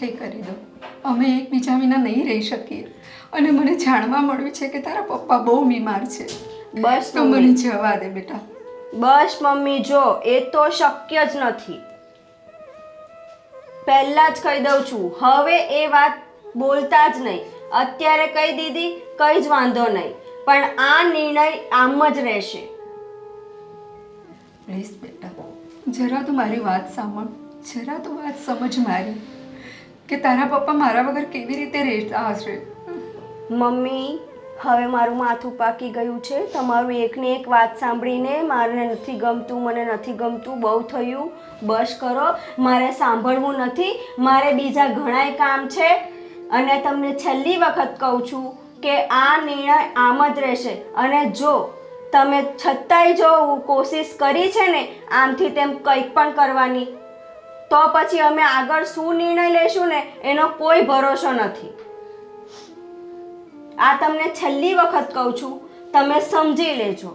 સાથે કરી દો અમે એકબીજા વિના નહીં રહી શકીએ. અને મને જાણવા મળ્યું છે કે તારા પપ્પા બહુ બીમાર છે. બસ તો મને જવા દે બેટા. બસ મમ્મી જો એ તો શક્ય જ નથી. પહેલા જ કહી દઉં છું હવે એ વાત બોલતા જ નહીં. અત્યારે કહી દીધી કઈ જ વાંધો નહીં. પણ આ નિર્ણય આમ જ રહેશે. પ્લીઝ બેટા જરા તો મારી વાત સાંભળ. જરા તો વાત સમજ મારી. કે તારા પપ્પા મારા વગર કેવી રીતે રહેતા હશે? મમ્મી, હવે મારું માથું પાકી ગયું છે. તમારું એકને એક વાત સાંભળીને મારે નથી ગમતું, મને નથી ગમતું, બહુ થયું. બસ કરો, મારે સાંભળવું નથી. મારે બીજા ઘણાય કામ છે. અને તમને છેલ્લી વખત કહું છું કે આ નિર્ણય આમ જ રહેશે. અને જો તમે છતાંય જો કોશિશ કરી છે ને, આમથી તેમ કંઈક પણ કરવાની તો પછી અમે આગળ શું નિર્ણય લેશું ને એનો કોઈ ભરોસો નથી. આ તમને છેલ્લી વખત કહું છું, તમે સમજી લેજો.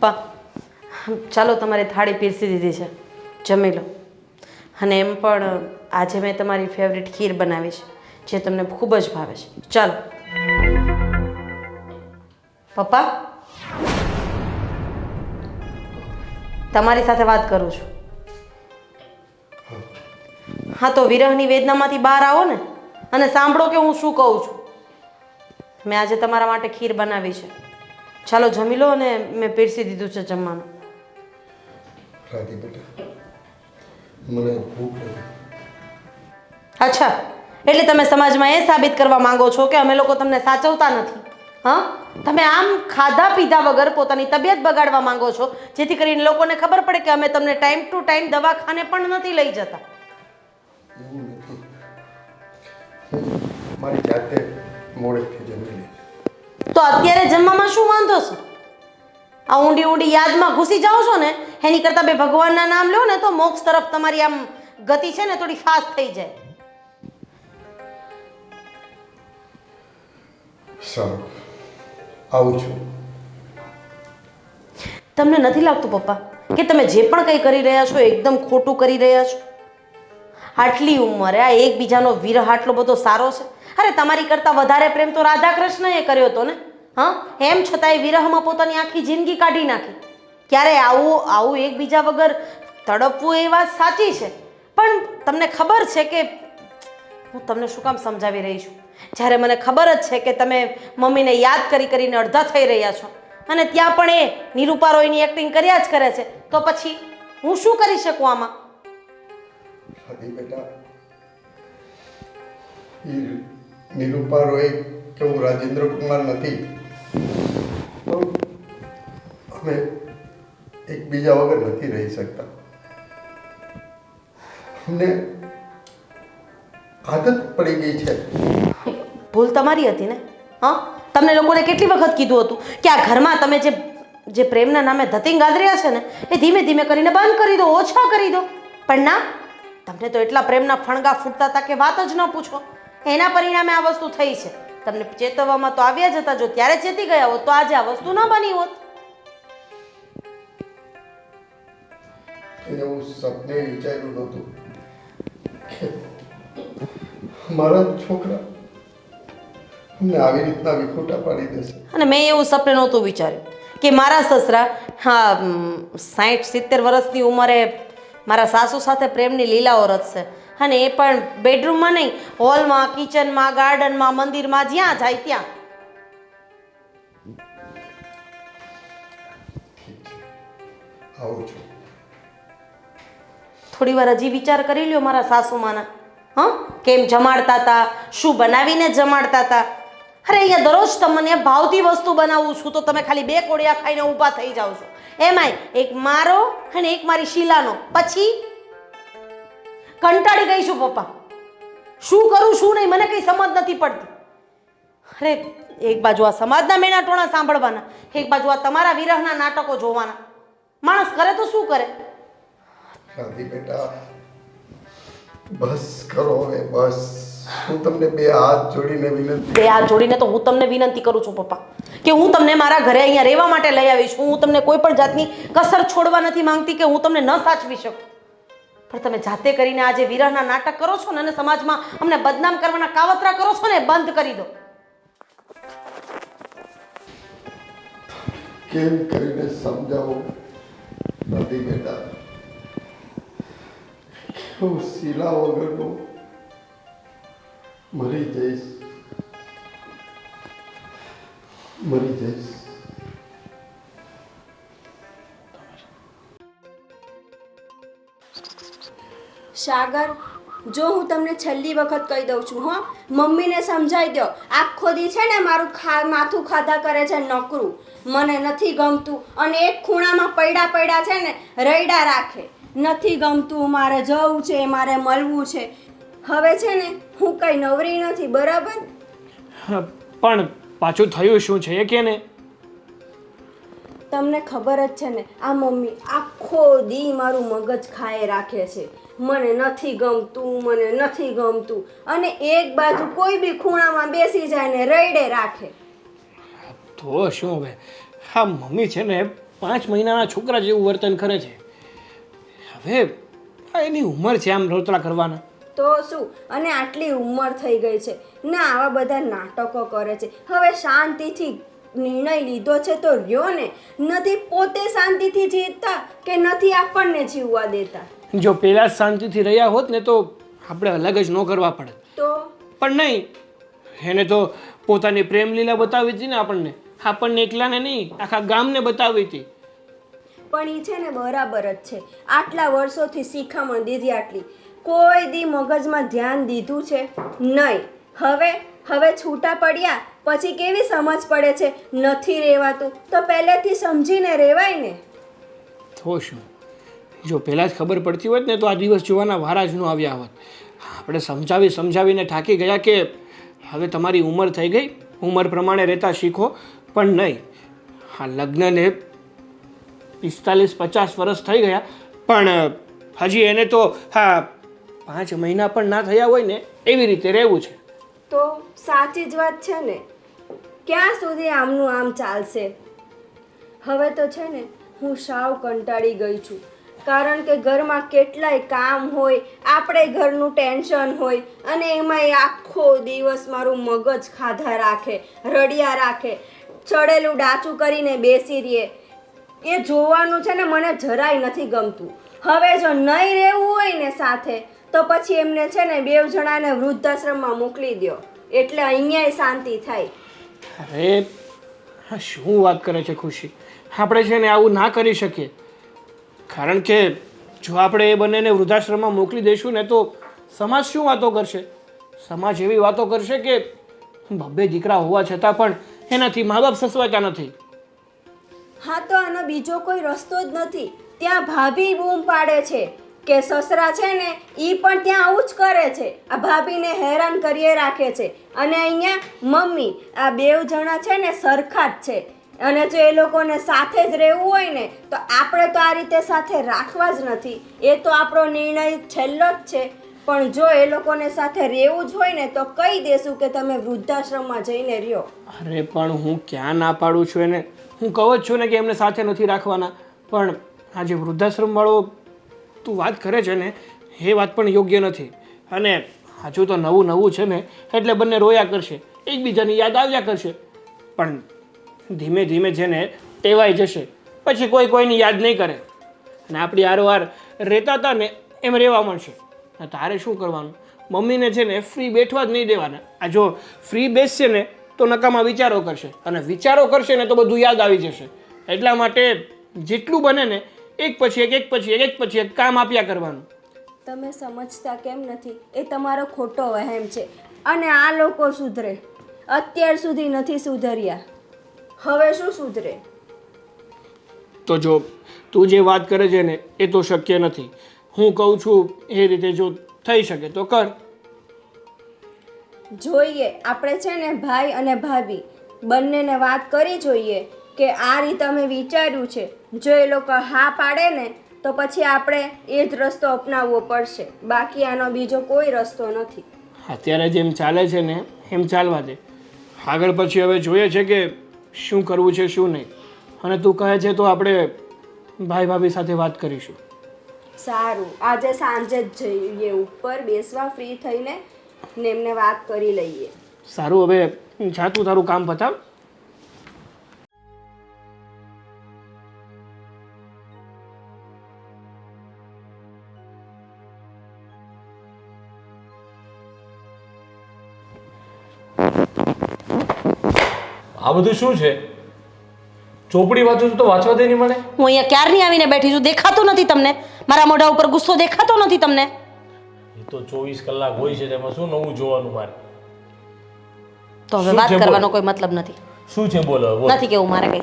પા ચાલો તમારી થાળી પીરસી દીધી છે. જમી લો. અને એમ પણ, આજે મેં તમારી ફેવરિટ ખીર બનાવી છે, જે તમને ખૂબ જ ભાવે છે. ચાલો. પપ્પા? તમારી સાથે વાત કરું છું. હા તો વિરહની વેદનામાંથી બહાર આવો ને અને સાંભળો કે હું શું કહું છું. મેં આજે તમારા માટે ખીર બનાવી છે. ચાલો જમી લો અને મેં પીરસી દીધું છે જમવાનું. મને ભૂખ અચ્છા એટલે તમે સમાજમાં એ સાબિત કરવા માંગો છો કે અમે લોકો તમને સાચવતા નથી? હા? તમે આમ ખાધા પીધા વગર પોતાની તબિયત બગાડવા માંગો છો જેથી કરીને લોકોને ખબર પડે કે અમે તમને ટાઈમ ટુ ટાઈમ દવાખાને પણ નથી લઈ જતા. મારી જાતે મોડેથી જમી લે તો અત્યારે જમવામાં શું વાંધો છે? આ ઊંડી ઊંડી યાદમાં ઘૂસી જાઓ છો ને એની કરતાં બે ભગવાનના નામ લો ને તો મોક્ષ તરફ તમારી આમ ગતિ છે ને થોડી ફાસ્ટ થઈ જાય. સારું. આવું છું. તમને નથી લાગતું, પપ્પા, કે તમે જે પણ કંઈ કરી રહ્યા છો, એકદમ ખોટું કરી રહ્યા છો? આટલી ઉંમરે આ એકબીજાનો વિરહ આટલો બધો સારો છે? અરે, તમારી કરતાં વધારે પ્રેમ તો રાધા કૃષ્ણએ કર્યો હતો ને? હા? એમ છતાંય વિરહમાં પોતાની આખી જિંદગી કાઢી નાખી. ક્યારે આવું આવું એકબીજા વગર તડપવું એ વાત સાચી છે. પણ તમને ખબર છે કે હું તમને શું કામ સમજાવી રહી છું? જ્યારે મને ખબર જ છે કે તમે મમ્મીને યાદ કરી કરીને અડધા થઈ રહ્યા છો. અને ત્યાં પણ એ નિરૂપા રોયની એક્ટિંગ કર્યા જ કરે છે. તો પછી હું શું કરી શકું આમાં? બેટા. નિરૂપા રોય કે હું રાજેન્દ્ર કુમાર નથી અમે એકબીજા વગર નથી રહી શકતા. અમને આદત પડી ગઈ છે. ભૂલ તમારી હતી ને? હા? તમને લોકોને કેટલી વખત કીધું હતું કે આ ઘરમાં તમે જે જે પ્રેમના નામે ધતિંગ ગાદર્યા છે ને, એ ધીમે ધીમે કરીને બંધ કરી દો, ઓછા કરી દો. પણ ના, તમને તો એટલા પ્રેમના ફણગા ફૂટતા હતા કે વાત જ ન પૂછો. એના પરિણામે આ વસ્તુ થઈ છે. તમને ચેતવવામાં તો આવ્યા જ હતા, જો ત્યારે ચેતી ગયા હોત, તો આજે આ વસ્તુ ન બની હોત. એવું સપને વિચાર્યું નહોતું મારા છોકરા અમને આવી રીતના વિખોટા પાડી દેશે અને મેં એવું સપને નહોતું વિચાર્યું કે મારા સસરા હા સાઠ સિત્તેર વર્ષની ઉંમરે મારા સાસુ સાથે પ્રેમની લીલાઓ રચશે. અને એ પણ બેડરૂમમાં નહીં હોલમાં કિચનમાં ગાર્ડનમાં મંદિરમાં જ્યાં જાય ત્યાં. આવું છું. થોડી વાર હજી વિચાર કરી લ્યો મારા સાસુમાના. હં? કેમ જમાડતા હતા શું બનાવીને જમાડતા હતા અરે અહીંયા દરરોજ તમને ભાવતી વસ્તુ બનાવું છું તો તમે ખાલી બે કોડિયા ખાઈને ઊભા થઈ જાઓ છો. એમાંય એક મારો અને એક મારી શીલાનો. પછી કંટાળી ગઈ છું પપ્પા. શું કરું, શું નહીં, મને કંઈ સમજ નથી પડતી. અરે, એક બાજુ આ સમાજના મેણા ટોણા સાંભળવાના, એક બાજુ આ તમારા વિરહના નાટકો જોવાના. માણસ કરે તો શું કરે? બેટા. બસ કરો હવે, બસ. હું તમને બે હાથ જોડીને વિનંતી બે હાથ જોડીને તો હું તમને વિનંતી કરું છું પપ્પા. કે હું તમને મારા ઘરે અહીંયા રહેવા માટે લઈ આવીશ. હું તમને કોઈ પણ જાતની કસર છોડવા નથી માંગતી કે હું તમને ન સાચવી શકું. પણ તમે જાતે કરીને આજે વિરહના નાટક કરો છો ને અને સમાજમાં અમને બદનામ કરવાના કાવતરા કરો છો ને બંધ કરી દો. કેમ કરીને સમજાવો નથી બેટા? શીલા વગરનો મરી જઈશ મરી જઈશ સાગર, જો હું તમને છેલ્લી વખત કહી દઉં છું, હો, મમ્મીને સમજાવી દો આખો દી છે ને મારું ખા, માથું ખાધા કરે છે નોકરું. મને નથી ગમતું. અને એક ખૂણામાં પૈડા પૈડા છે ને, રૈડા રાખે. નથી ગમતું, મારે જવું છે, મારે મળવું છે. હવે છે ને હું કઈ નવરી નથી બરાબર? પણ પાછું થયું શું છે એ કે ને? તમને ખબર જ છે ને આ મમ્મી આખો દી મારું મગજ ખાય રાખે છે. મને નથી ગમતું મને નથી ગમતું. અને એક બાજુ કોઈ બી ખૂણામાં બેસી જાય ને રડે રાખે. તો શું હવે? હા મમ્મી છે ને પાંચ મહિનાના છોકરા જેવું વર્તન કરે છે. હવે એની ઉંમર છે આમ રોતડા કરવાના. તો શું? અને આટલી ઉંમર થઈ ગઈ છે. ના આવા બધા નાટકો કરે છે. હવે શાંતિથી નિર્ણય લીધો છે તો રહ્યો ને. નથી પોતે શાંતિથી જીવતા કે નથી આપણને જીવવા દેતા? જો પેલા શાંતિથી રહ્યા હોત ને તો આપણે અલગ જ ન કરવા પડે તો? પણ નહીં. એને તો પોતાની પ્રેમ લીલા બતાવી હતી ને આપણને. આપણને એકલાને નહીં આખા ગામને બતાવી હતી. પણ એ છે ને બરાબર જ છે. આટલા વર્ષોથી શિખામણ દીધી આટલી. કોઈ દી મગજમાં ધ્યાન દીધું છે? નહીં. હવે હવે છૂટા પડ્યા, પછી કેવી સમજ પડે છે? નથી રહેવાતું તો પહેલેથી સમજીને રહેવાય ને. તો જો પહેલાં જ ખબર પડતી હોત ને, તો આ દિવસ જોવાના વારા જ ન આવ્યા હોત. આપણે સમજાવી સમજાવીને થાકી ગયા કે હવે તમારી ઉંમર થઈ ગઈ. ઉંમર પ્રમાણે રહેતા શીખો, પણ નહીં. હા લગ્નને પિસ્તાલીસ પચાસ વર્ષ થઈ ગયા, પણ હજી એને તો, હા પાંચ મહિના પણ ના થયા હોય ને, એવી રીતે રહેવું છે. તો સાચી જ વાત છે ને. ક્યાં સુધી આમનું આમ ચાલશે? હવે તો છે ને, હું સાવ કંટાળી ગઈ છું. કારણ કે ઘરમાં કેટલાય કામ હોય, આપણે ઘરનું ટેન્શન હોય, અને એમાંય આખો દિવસ મારું મગજ ખાધા રાખે, રડિયા રાખે, ચડેલું ડાચું કરીને બેસી રહીએ. એ જોવાનું છે ને મને જરાય નથી ગમતું. હવે જો નહીં રહેવું હોય ને સાથે તો પછી એમને છે ને બે જણાને વૃદ્ધાશ્રમમાં મોકલી દો એટલે અહીંયા શાંતિ થાય. અરે શું વાત કરે છે ખુશી? આપણે છે ને આવું ના કરી શકીએ. કારણ કે જો આપણે એ બંનેને વૃદ્ધાશ્રમમાં મોકલી દઈશું ને તો સમાજ શું વાતો કરશે? સમાજ એવી વાતો કરશે કે બબ્બે દીકરા હોવા છતાં પણ એનાથી મા બાપ સસવાતા નથી. હા તો આનો બીજો કોઈ રસ્તો જ નથી. ત્યાં ભાભી બૂમ પાડે છે. કે સસરા છે ને એ પણ ત્યાં આવું જ કરે છે. આ ભાભીને હેરાન કરીએ રાખે છે. અને અહીંયા મમ્મી, આ બેવ જણા છે ને સરખા જ છે. અને જો એ લોકોને સાથે જ રહેવું હોય ને, તો આપણે તો આ રીતે સાથે રાખવા જ નથી. એ તો આપણો નિર્ણય છેલ્લો જ છે. પણ જો એ લોકોને સાથે રહેવું જ હોય ને, તો કહી દેશું કે તમે વૃદ્ધાશ્રમમાં જઈને રહ્યો. અરે, પણ હું ક્યાં ના પાડું છું એને? હું કહું જ છું ને કે એમને સાથે નથી રાખવાના. પણ આ જે વૃદ્ધાશ્રમવાળો તું વાત કરે છે ને, એ વાત પણ યોગ્ય નથી. અને હજુ તો નવું નવું છે ને, એટલે બંને રોયા કરશે, એકબીજાની યાદ આવ્યા કરશે. પણ ધીમે ધીમે છે ને, ટેવાઈ જશે. પછી કોઈ કોઈની યાદ નહીં કરે. અને આપણી આરોવાર રહેતા હતા ને, એમ રહેવા મળશે તારે શું કરવાનું? મમ્મીને છે ને ફ્રી બેઠવા જ નહીં દેવાના. આ જો ફ્રી બેસશે ને, તો નકામા વિચારો કરશે. અને વિચારો કરશે ને, તો બધું યાદ આવી જશે. એટલા માટે જેટલું બને ને એક પછી એક એક પછી એક એક પછી એક કામ આપ્યા કરવાનું. તમે સમજતા કેમ નથી? એ તમારો ખોટો વહેમ છે. અને આ લોકો સુધરે. અત્યાર સુધી નથી સુધર્યા. હવે શું સુધરે? તો જો તું જે વાત કરે છે ને એ તો શક્ય નથી. હું કહું છું એ રીતે જો થઈ શકે તો કર. જોઈએ. આપણે છે ને ભાઈ અને ભાભી બંનેને વાત કરી જોઈએ. કે આ રીતે અમે વિચાર્યું છે. જો એ લોકો હા પાડે ને તો પછી આપણે એ જ રસ્તો અપનાવવો પડશે. બાકી આનો બીજો કોઈ રસ્તો નથી. અત્યારે જેમ ચાલે છે ને એમ ચાલવા દે. આગળ પછી હવે જોઈએ છે કે શું કરવું છે શું નહીં. અને તું કહે છે તો આપણે ભાઈ ભાભી સાથે વાત કરીશું. સારું. આજે સાંજે જ જઈએ ઉપર બેસવા ફ્રી થઈને ને એમને વાત કરી લઈએ. સારું હવે જા તું તારું કામ પતાવ. આ બધું શું છે? ચોપડી વાંચું છું તો વાંચવા દે નહીં મને? હું અહીંયા ક્યારની આવીને બેઠી છું? દેખાતો નથી તમને? મારા મોઢા ઉપર ગુસ્સો દેખાતો નથી તમને? એ તો ચોવીસ કલાક હોય છે તેમાં શું નવું જોવાનું મારે? તો હવે શું વાત છે બોલ? કરવાનો કોઈ મતલબ નથી. શું છે બોલો બોલ. નથી કેવું મારે કંઈ.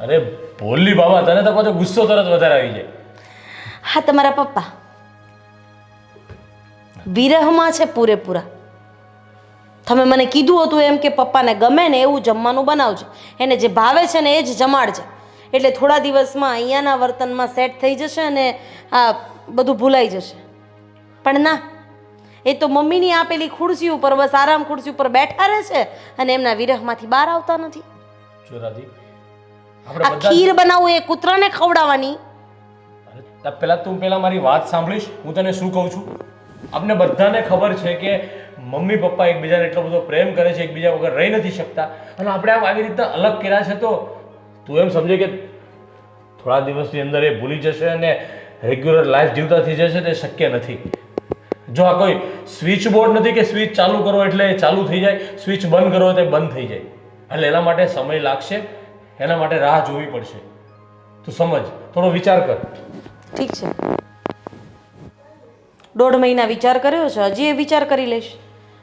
અરે ભોલી બાબા તને તો પાછો ગુસ્સો તરત વધારે આવી જાય. હા તમારા પપ્પા. વિરહમાં છે પૂરેપૂરા. તમે મને કીધું હતું એમ કે પપ્પાને ગમે ને એવું જમવાનું બનાવજો. એને જે ભાવે છે ને એ જ જમાડજે. એટલે થોડા દિવસમાં અહીંયાના વર્તનમાં સેટ થઈ જશે અને આ બધું ભૂલાઈ જશે. પણ ના એ તો મમ્મીની આપેલી ખુરશી ઉપર બસ આરામ ખુરશી ઉપર બેઠા રહે છે અને એમના વિરહમાંથી બહાર આવતા નથી. આ ખીર બનાવવું એ કૂતરાને ખવડાવવાની? પહેલા તું પહેલા મારી વાત સાંભળીશ હું તને શું કહું છું? આપને બધાને ખબર છે કે મમ્મી, પપ્પા એકબીજાને એટલો બધો પ્રેમ કરે છે, એકબીજા વગર રહી નથી શકતા. અને આપણે આવી રીતના અલગ કર્યા છે, તો તું એમ સમજે કે થોડા દિવસની અંદર એ ભૂલી જશે અને રેગ્યુલર લાઈફ જીવતા થઈ જશે તે શક્ય નથી. જો આ કોઈ સ્વિચ બોર્ડ નથી કે સ્વિચ ચાલુ કરો એટલે એ ચાલુ થઈ જાય સ્વિચ બંધ કરો તે બંધ થઈ જાય. એટલે એના માટે સમય લાગશે, એના માટે રાહ જોવી પડશે. તું સમજ, થોડો વિચાર કર. ઠીક છે. દોઢ મહિના વિચાર કર્યો છે, હજી એ વિચાર કરી લઈશ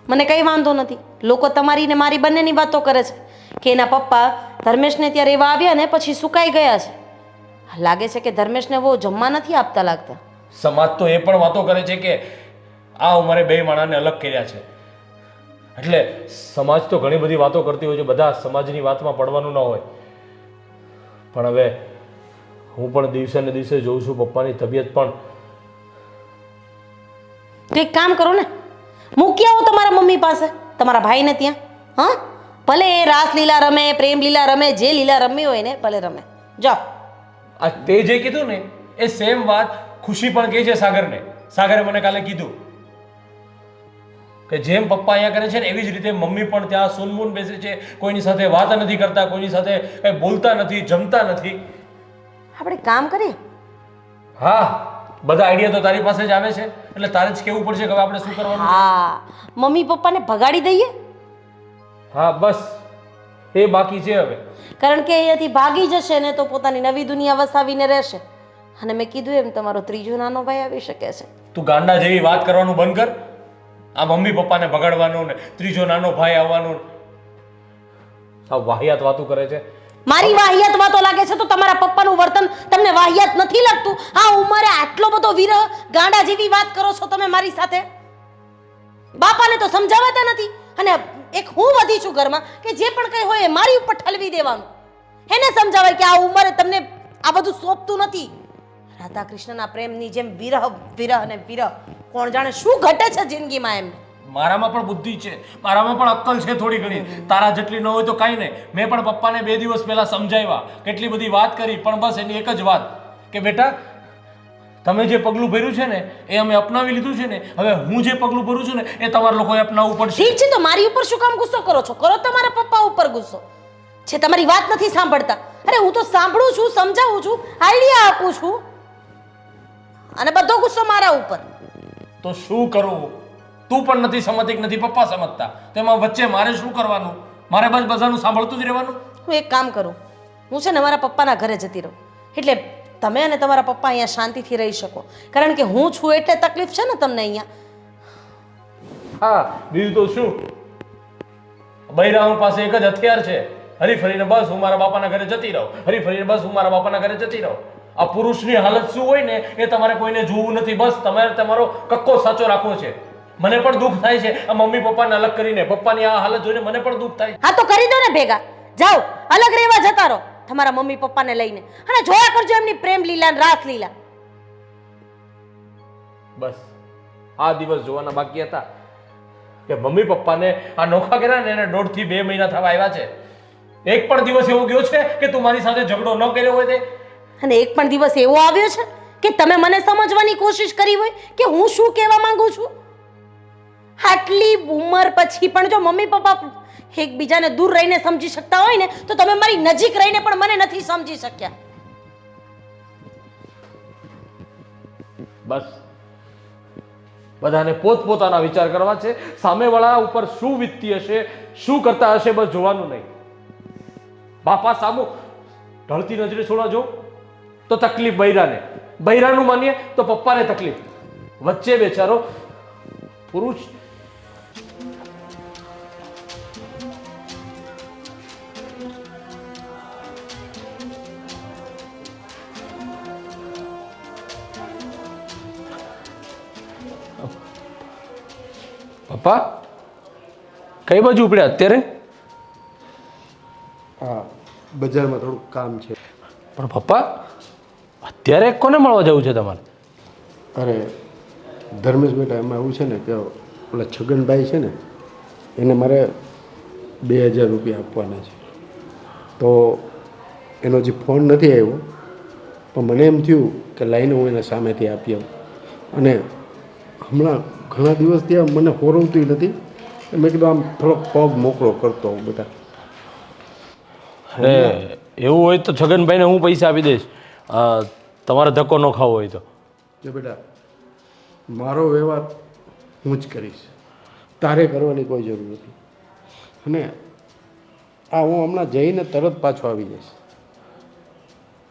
મને કંઈ વાંધો નથી. લોકો તમારી ને મારી બંનેની વાતો કરે છે કે એના પપ્પા ધર્મેશને ત્યાં રહેવા આવ્યા ને પછી સુકાઈ ગયા છે. લાગે છે કે ધર્મેશને બહુ જમવા નથી આપતા લાગતા. સમાજ તો એ પણ વાતો કરે છે કે આ ઉંમરે બે માણાને અલગ કર્યા છે. એટલે સમાજ તો ઘણી બધી વાતો કરતી હોય છે બધા સમાજની વાતમાં પડવાનું ન હોય. પણ હવે હું પણ દિવસે ને દિવસે જોઉં છું પપ્પાની તબિયત પણ. કંઈક એક કામ કરો ને મૂકી આવો તમારા મમ્મી પાસે? તમારા ભાઈને ત્યાં? હા? ભલે એ રાસલીલા રમે પ્રેમ લીલા રમે જે લીલા રમી હોય ને ભલે રમે. જાઓ. આ તે જે કીધું ને એ સેમ વાત ખુશી પણ કહે છે સાગરને. સાગરે મને કાલે કીધું કે જેમ પપ્પા અહીંયા કરે છે ને એવી જ રીતે મમ્મી પણ ત્યાં સુનમુન બેસે છે. કોઈની સાથે વાત નથી કરતા કોઈની સાથે કંઈ બોલતા નથી જમતા નથી. આપણે કામ કરીએ? હા. બધા આઈડિયા તો તારી પાસે જ આવે છે. એટલે તારે જ કેવું પડશે કે હવે આપણે શું કરવાનું છે. હા. મમ્મી પપ્પાને ભગાડી દઈએ? હા બસ. એ બાકી છે હવે. કારણ કે અહીંયાથી ભાગી જશે ને તો પોતાની નવી દુનિયા વસાવીને રહેશે. અને મેં કીધું એમ તમારો ત્રીજો નાનો ભાઈ આવી શકે છે. તું ગાંડા જેવી વાત કરવાનું બંધ કર. આ મમ્મી પપ્પાને ભગાડવાનું ને ત્રીજો નાનો ભાઈ આવવાનું. આ વાહિયાત વાતું કરે છે. મારી વાહિયાત વાતો લાગે છે તો તમારા પપ્પાનું વર્તન તમને વાહિયાત નથી લાગતું? આ ઉંમરે આટલો બધો વિરહ ગાંડા જેવી વાત કરો છો તમે મારી સાથે? બાપાને તો સમજાવતા નથી. અને એક હું વધી છું ઘરમાં કે જે પણ કંઈ હોય એ મારી ઉપર ઠલવી દેવાનું. એને સમજાવાય કે આ ઉંમરે તમને આ બધું સોંપતું નથી. રાધા કૃષ્ણના પ્રેમની જેમ વિરહ વિરહ અને વિરહ. કોણ જાણે શું ઘટે છે જિંદગીમાં એમને? મારામાં પણ બુદ્ધિ છે મારામાં પણ અક્કલ છે થોડી ઘણી. તારા જેટલી ન હોય તો કાંઈ નહીં. મેં પણ પપ્પાને બે દિવસ પહેલા સમજાવ્યા કેટલી બધી વાત કરી પણ બસ એની એક જ વાત કે બેટા તમે જે પગલું ભર્યું છે ને એ અમે અપનાવી લીધું છે ને હવે હું જે પગલું ભરું છું ને એ તમારા લોકોએ અપનાવવું પડશે. ઠીક છે તો મારી ઉપર શું કામ ગુસ્સો કરો છો? કરો તમારા પપ્પા ઉપર ગુસ્સો. છે તમારી વાત નથી સાંભળતા. અરે હું તો સાંભળું છું સમજાવું છું આઈડિયા આપું છું. અને બધો ગુસ્સો મારા ઉપર. તો શું કરવું તું પણ નથી સમજતી કે નથી પપ્પા સમજતા. તો એમાં વચ્ચે મારે શું કરવાનું? મારે બસ બધાનું સાંભળતું જ રહેવાનું? હું એક કામ કરું. હું છે ને મારા પપ્પાના ઘરે જતી રહું. એટલે તમે અને તમારા પપ્પા અહીંયા શાંતિથી રહી શકો. કારણ કે હું છું એટલે તકલીફ છે ને તમને અહીંયા. હા બીજું તો શું? બૈરાઓ પાસે એક જ હથિયાર છે. હરી ફરીને બસ હું મારા બાપાના ઘરે જતી રહું. હરી ફરીને બસ હું મારા બાપાના ઘરે જતી રહું. આ પુરુષની હાલત શું હોય ને એ તમારે કોઈને જોવું નથી. બસ તમારે તમારો કક્કો સાચો રાખવો છે. મને પણ દુઃખ થાય છે. આ મમ્મી પપ્પાને અલગ કરીને પપ્પાની આ હાલત જોઈને મને પણ દુઃખ થાય. હા તો કરી દો ને ભેગા. જાઓ અલગ રહેવા જતા રહો. તમારા મમ્મી પપ્પાને લઈને. અને જોયા કરજો એમની પ્રેમ લીલા અને રાસ લીલા. બસ. આ દિવસ જોવાના બાકી હતા. કે મમ્મી પપ્પાને આ નોખા કર્યા ને એને દોઢથી બે મહિના થવા આવ્યા છે. એક પણ દિવસ એવો ગયો છે કે તું મારી સાથે ઝઘડો ન કર્યો હોય તે. અને એક પણ દિવસ એવો આવ્યો છે કે તમે મને સમજવાની કોશિશ કરી હોય કે હું શું કહેવા માંગુ છું? આટલી ઉંમર પછી પણ જો મમ્મી પપ્પા એકબીજાને દૂર રહીને સમજી શકતા હોય ને, તો તમે મારી નજીક રહીને પણ મને નથી સમજી શક્યા. બસ. બધાને પોતપોતાના વિચાર કરવા છે. સામેવાળા ઉપર શું વીતતી હશે, શું કરતા હશે, બસ જોવાનું નહીં. બાપા સામુ, ઢળતી નજરે છોડા જો. તો તકલીફ બૈરાને. બૈરાનું માનીએ તો પપ્પાને તકલીફ. વચ્ચે બેચારો પુરુષ પપ્પા કઈ બાજુ ઉપડ્યા અત્યારે? હા બજારમાં થોડુંક કામ છે. પણ પપ્પા અત્યારે કોને મળવા જવું છે તમારે? અરે ધર્મેશ બેટા એમાં એવું છે ને કે ઓલા છગનભાઈ છે ને એને મારે બે હજાર રૂપિયા આપવાના છે. તો એનો જે ફોન નથી આવ્યો પણ મને એમ થયું કે લાઈને હું એને સામેથી આપી આવું. અને હમણાં ઘણા દિવસ ત્યાં મને હોરવતી નથી. મેં કીધું આમ થોડોક પગ મોકળો કરતો હોઉં બેટા. અરે એવું હોય તો છગનભાઈને હું પૈસા આપી દઈશ. તમારે ધક્કો ન ખાવો હોય તો. જો બેટા મારો વ્યવહાર હું જ કરીશ. તારે કરવાની કોઈ જરૂર નથી. અને આ હું હમણાં જઈને તરત પાછો આવી જઈશ.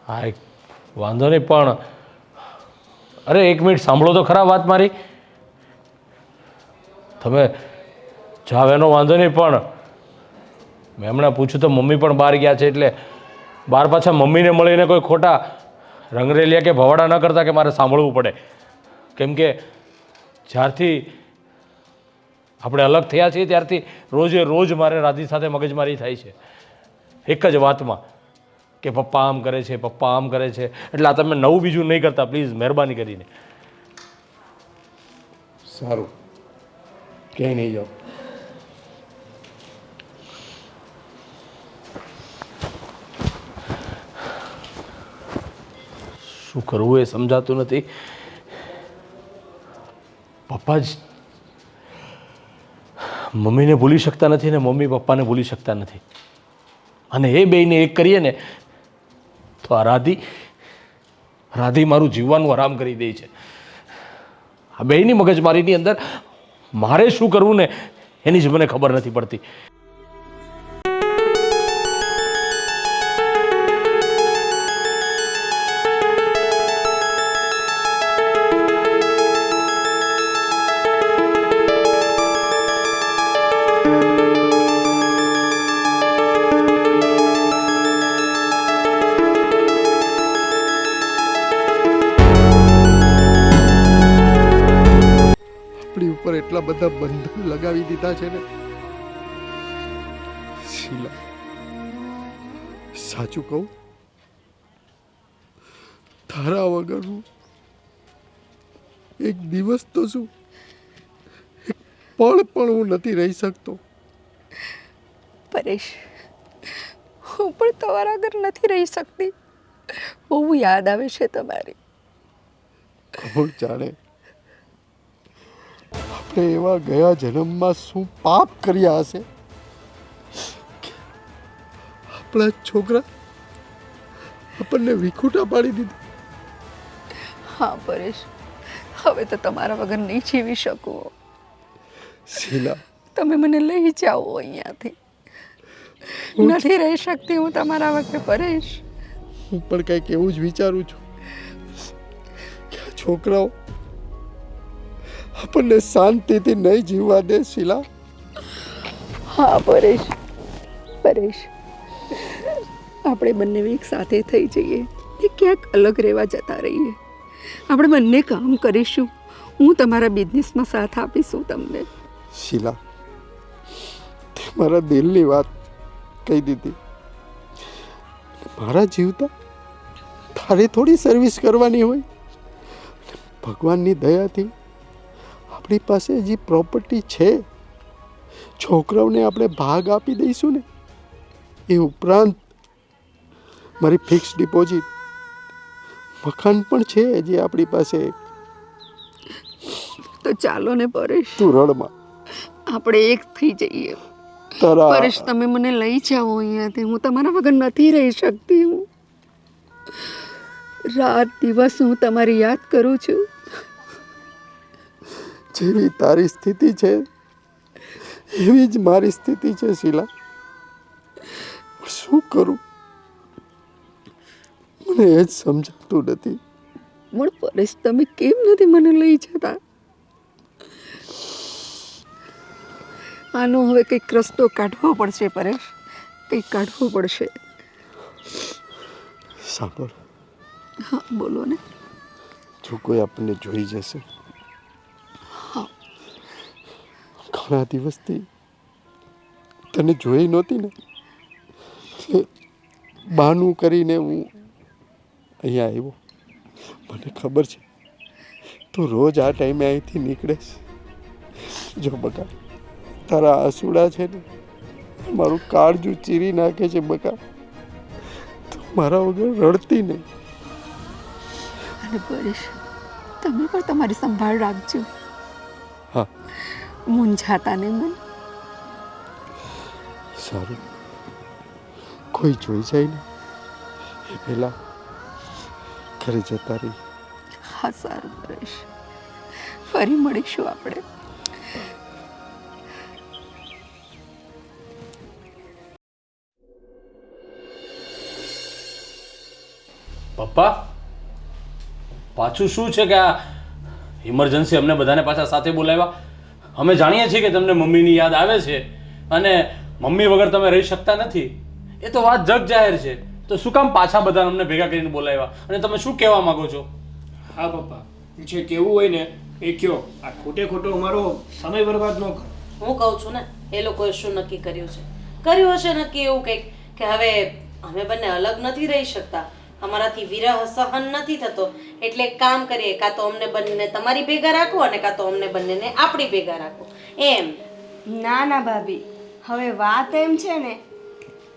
હા વાંધો નહીં પણ અરે એક મિનિટ સાંભળો તો ખરા વાત મારી. તમે જાવ એનો વાંધો નહીં, પણ મેં હમણાં પૂછ્યું તો મમ્મી પણ બહાર ગયા છે, એટલે બહાર પાછા મમ્મીને મળીને કોઈ ખોટા રંગરેલિયા કે ભવાડા ન કરતા કે મારે સાંભળવું પડે. કેમ કે જ્યારથી આપણે અલગ થયા છીએ, ત્યારથી રોજે રોજ મારે રાધી સાથે મગજમારી થાય છે. એક જ વાતમાં કે પપ્પા આમ કરે છે, પપ્પા આમ કરે છે, એટલે આ તમે નવું બીજું નહીં કરતા, પ્લીઝ, મહેરબાની કરીને. સારું. ક્યાંય નહીં જાઓ શું કરવું એ સમજાતું નથી? પપ્પા જ મમ્મીને ભૂલી શકતા નથી ને મમ્મી પપ્પાને ભૂલી શકતા નથી. અને એ બેને એક કરીએ ને, તો આ રાધી રાધી મારું જીવવાનું આરામ કરી દે છે. આ બેની મગજમારીની અંદર મારે શું કરવું ને? એની જ મને ખબર નથી પડતી. ઉપર એટલા બધા બંધન લગાવી દીધા છે ને? શીલા સાચું કહું? તારા વગરનું એક દિવસ તો શું પણ પળ પણ હું નથી રહી શકતો. પરેશ હું પણ તમારા આગળ નથી રહી શકતી. બહુ યાદ આવે છે તમારી. કોણ જાણે આપણે એવા ગયા જન્મમાં શું પાપ કર્યા હશે? આપણા છોકરા આપણને વિખૂટા પાડી દીધા. હા પરેશ. હવે તો તમારા વગર નહીં જીવી શકું. શીલા તમે મને લઈ જાઓ અહીંયાથી. નથી રહી શકતી હું તમારા વગર પરેશ. હું પણ કંઈક એવું જ વિચારું છું. કે છોકરાઓ આપણને શાંતિથી નહીં જીવવા દે શીલા. હા પરેશ. પરેશ. આપણે બંને એક સાથે થઈ જઈએ. ને ક્યાંક અલગ રહેવા જતા રહીએ. આપણે બંને કામ કરીશું. હું તમારા બિઝનેસમાં સાથ આપીશું તમને. શીલા તે મારા દિલની વાત કહી દીધી. મારા જીવતા તારે થોડી સર્વિસ કરવાની હોય. ભગવાનની દયાથી આપણી પાસે જે પ્રોપર્ટી છે. છોકરાઓને આપણે ભાગ આપી દઈશું ને. એ ઉપરાંત મારી ફિક્સ ડિપોઝિટ મકાન પણ છે જે આપણી પાસે. તો ચાલો ને પરેશ. તું રડમાં આપણે એક થઈ જઈએ. પરેશ તમે મને લઈ જાઓ અહીંયાથી. હું તમારા વગર નથી રહી શકતી. હું રાત દિવસ હું તમારી યાદ કરું છું. જેવી તારી સ્થિતિ છે એવી જ મારી સ્થિતિ છે શીલા. શું કરું? મને એ જ સમજાતું નથી. પણ પરેશ તમે કેમ નથી મને લઈ જતા? આનો હવે કંઈક રસ્તો કાઢવો પડશે પરેશ. કંઈક કાઢવો પડશે. સાંભળ. હા બોલો ને. જો કોઈ આપણને જોઈ જશે ઘણા દિવસથી તને જોઈ નહોતી ને? બહાનું કરીને હું અહીંયા આવ્યો. મને ખબર છે, તું રોજ આ ટાઈમે અહીંથી નીકળેશ. જો બકા, તારા આસુડા છે ને, મારું કાળજું ચીરી નાખે છે બકા. તું મારા વગર રડતી નહીં. અને પરેશ, તમે પણ તમારી સંભાળ રાખજો. મૂંઝાતા નહીં મને. સારું. કોઈ જોઈ જાય ને? પેલા ઘરે જતા રહી હા સારું પરેશ ફરી મળીશું આપણે. પપ્પા પાછું શું છે કે આ ઇમરજન્સી અમને બધાને પાછા સાથે બોલાવ્યા? અમે જાણીએ છીએ કે તમને મમ્મીની યાદ આવે છે અને મમ્મી વગર તમે રહી શકતા નથી. એ તો વાત જગ જાહેર છે. તો શું કામ પાછા બધા અમને ભેગા કરીને બોલાવ્યા? અને તમે શું કહેવા માંગો છો? હા પપ્પા. જે કેવું હોય ને એ કયો. આ ખોટે ખોટો અમારો સમય બરબાદ ન કરો. હું કહું છું ને એ લોકોએ શું નક્કી કર્યું છે? કર્યું હશે નક્કી એવું કંઈક કે હવે અમે બંને અલગ નથી રહી શકતા. અમારાથી વિરહ સહન નથી થતો. એટલે કામ કરીએ, કાં તો અમને બંનેને તમારી ભેગા રાખો અને કાં તો અમને બંનેને આપણી ભેગા રાખો. એમ? ના ના, ભાભી. હવે વાત એમ છે ને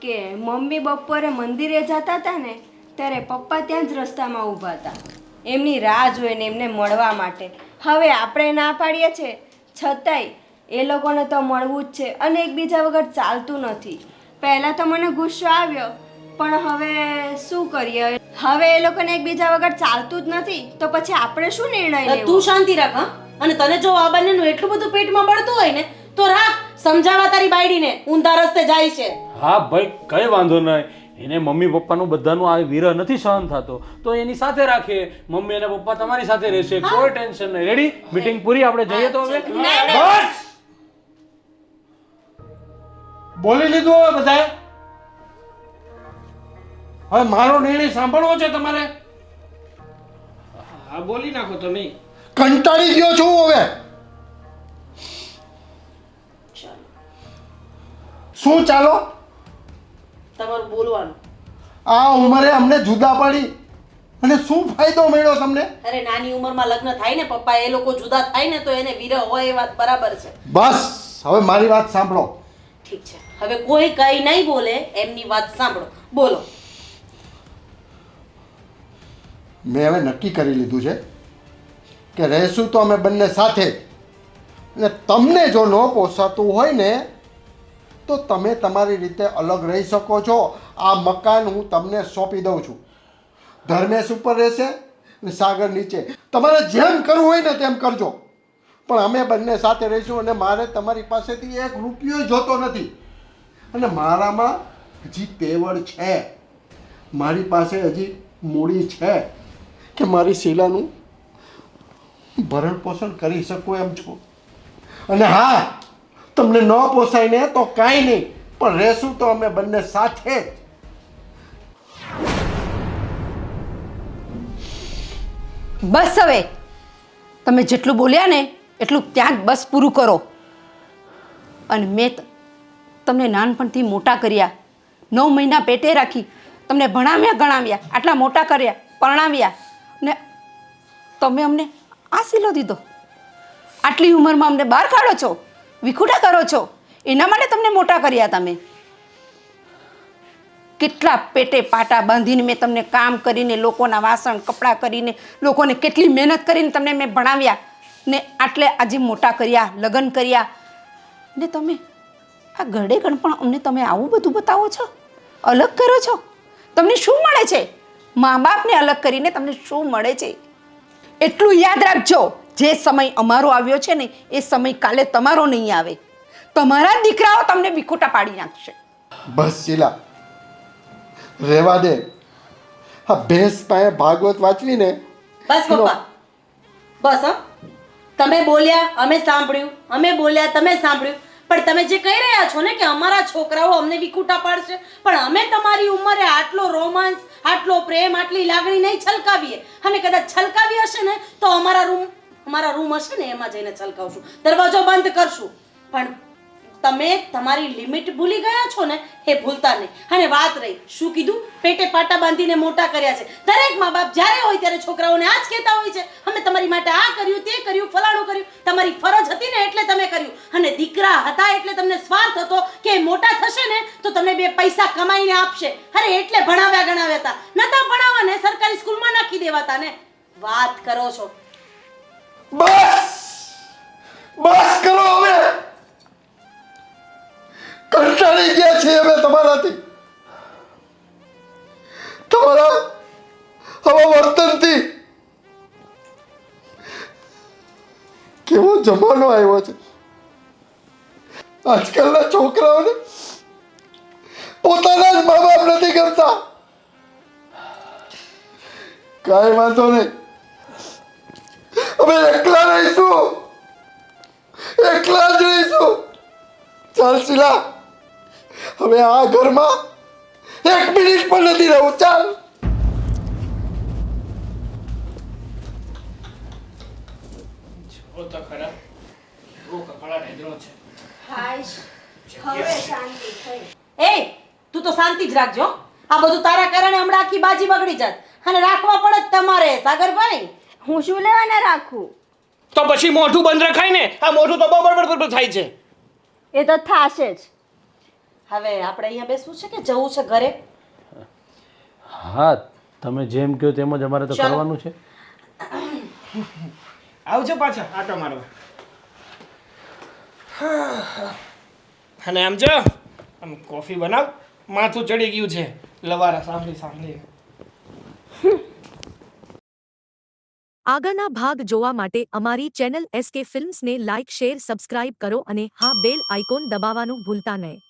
કે મમ્મી બપોરે મંદિરે જતા હતા ને, ત્યારે પપ્પા ત્યાં જ રસ્તામાં ઊભા હતા એમની રાહ જોઈને એમને મળવા માટે. હવે આપણે ના પાડીએ છે. છતાંય એ લોકોને તો મળવું જ છે અને એકબીજા વગર ચાલતું નથી. પહેલાં તો મને ગુસ્સો આવ્યો. પણ હવે શું કરીએ? હવે એ લોકોને એકબીજા વગર ચાલતું જ નથી તો પછી આપણે શું નિર્ણય લેવો? તું શાંતિ રાખ હા? અને તને જો આ બંનેનું એટલું બધું પેટમાં બળતું હોય ને તો રાખ સમજાવા તારી બાયડીને ઊંધા રસ્તે જાય છે. હા ભાઈ કઈ વાંધો નહીં. એને મમ્મી પપ્પાનું બધાનું આ વિરહ નથી સહન થતો. તો એની સાથે રાખીએ. મમ્મી અને પપ્પા તમારી સાથે રહેશે. કોઈ ટેન્શન નહીં. રેડી મીટિંગ પૂરી? આપણે જઈએ તો હવે? બસ! બોલી લીધું હવે બધાએ? હવે મારો નિર્ણય સાંભળવો છે તમારે? હા બોલી નાખો તમે. કંટાળી ગયો છું હવે. શું ચાલો? તમારું બોલવાનું. આ ઉંમરે અમને જુદા પાડી અને શું ફાયદો મળ્યો તમને? અરે નાની ઉંમરમાં લગ્ન થાય ને પપ્પા એ લોકો જુદા થાય ને તો એને વિરહ હોય એ વાત બરાબર છે. બસ હવે મારી વાત સાંભળો. ઠીક છે. હવે કોઈ કઈ નહીં બોલે એમની વાત સાંભળો. બોલો. મેં હવે નક્કી કરી લીધું છે કે રહેશું તો અમે બંને સાથે. જ. અને તમને જો ન પોસાતું હોય ને, તો તમે તમારી રીતે અલગ રહી શકો છો. આ મકાન હું તમને સોંપી દઉં છું. ધર્મેશ ઉપર રહેશે અને સાગર નીચે. તમારે જેમ કરવું હોય ને તેમ કરજો. પણ અમે બંને સાથે રહીશું અને મારે તમારી પાસેથી એક રૂપિયો જોતો નથી. અને મારામાં હજી તેવડ છે. મારી પાસે હજી મૂડી છે. કે મારી શીલાનું ભરણ પોષણ કરી શકું એમ છું? અને હા, તમને ન પોસાય ને તો કાંઈ નહીં, પણ રહેશું તો અમે બંને સાથે જ. બસ હવે. તમે જેટલું બોલ્યા ને, એટલું ત્યાં જ બસ પૂરું કરો. અને મેં તમને નાનપણથી મોટા કર્યા. નવ મહિના પેટે રાખી, તમને ભણાવ્યા ગણાવ્યા, આટલા મોટા કર્યા, પરણાવ્યા. ને તમે અમને આ સિલો દીધો. આટલી ઉંમરમાં અમને બહાર કાઢો છો, વિખુટા કરો છો, એના માટે તમને મોટા કર્યા તમે. કેટલા પેટે પાટા બાંધીને મેં તમને કામ કરીને, લોકોના વાસણ, કપડાં કરીને, લોકોને કેટલી મહેનત કરીને તમને મેં ભણાવ્યા ને આટલે આજે મોટા કર્યા, લગ્ન કર્યા. ને તમે આ ઘડે ગણ પણ અમને તમે આવું બધું બતાવો છો? અલગ કરો છો? તમને શું મળે છે? મા બાપને અલગ કરીને તમને શું મળે છે? એટલું યાદ રાખજો જે સમય અમારો આવ્યો છે ને એ સમય કાલે તમારો નહીં આવે. તમારા દીકરાઓ તમને વિખોટા પાડી નાખશે. બસ શીલા રહેવા દે. હા ભેંસ પાસે ભાગવત વાંચવીને બસ પપ્પા. બસ હા. તમે બોલ્યા અમે સાંભળ્યું. અમે બોલ્યા તમે સાંભળ્યું. પણ તમે જે કહી રહ્યા છો ને કે અમારા છોકરાઓ અમને વિકુટા પાડશે, પણ અમે તમારી ઉંમરે આટલો રોમાંસ, આટલો પ્રેમ, આટલી લાગણી નહીં છલકાવીએ. અને કદાચ છલકાવી હશે ને, તો અમારા રૂમ અમારા રૂમ હશે ને, એમાં જઈને છલકાવશું. દરવાજો બંધ કરશું. પણ તમે તમારી લિમિટ ભૂલી ગયા છો ને એ ભૂલતા નહીં. અને વાત રહી, શું કીધું? પેટે પાટા બાંધીને મોટા કર્યા છે. દરેક મા બાપ જ્યારે હોય ત્યારે છોકરાઓને આ જ કહેતા હોય છે, અમે તમારી માટે આ કર્યું, તે કર્યું, ફલાણું કર્યું. તમારી ફરજ હતી ને એટલે તમે કર્યું. અને દીકરા હતા એટલે તમને સ્વાર્થ હતો કે મોટા થશે ને, તો તમને બે પૈસા કમાઈને આપશે. અરે, એટલે ભણાવ્યા ગણાવ્યા હતા. નતા ભણાવવા ને સરકારી સ્કૂલમાં નાખી દેવાતા ને. વાત કરો છો. બસ! બસ કરો હવે! કંટાળી ગયા છીએ અમે તમારાથી. તમારા આવા વર્તનથી કેવો જમાનો આવ્યો છે. આજકાલના છોકરાઓને પોતાના જ મા બાપ નથી કરતા. કાંઈ વાંધો નહીં. અમે એકલા રહીશું. એકલા જ રહીશું. ચાલ શીલા. હવે આ ઘરમાં એક મિનિટ પણ નથી રહેવું ચાલ. એ તું તો શાંતિ જ રાખજો આ બધું તારા કારણે હમણાં આખી બાજી બગડી જાત. અને રાખવા પડે જ તમારે સાગરભાઈ. હું શું લેવાના રાખું? તો પછી મોઢું બંધ રખાય ને. આ મોઢું તો બહુ બળબડ બળબડ થાય છે. એ તો થાશે જ. હવે આપણે અહીંયા બેસવું છે કે જવું છે ઘરે? હા તમે જેમ કહો તેમ જ અમારે તો કરવાનું છે. આવજો પાછા આટો મારવા. અને આમ જો આમ કોફી બનાવ. માથું ચડી ગયું છે. લવારા સાંભળી સાંભળી. આગળના ભાગ જોવા માટે અમારી ચેનલ એસકે ફિલ્મ્સને લાઇક શેર સબસ્ક્રાઇબ કરો અને હા બેલ આઇકોન દબાવવાનું ભૂલતા નહીં.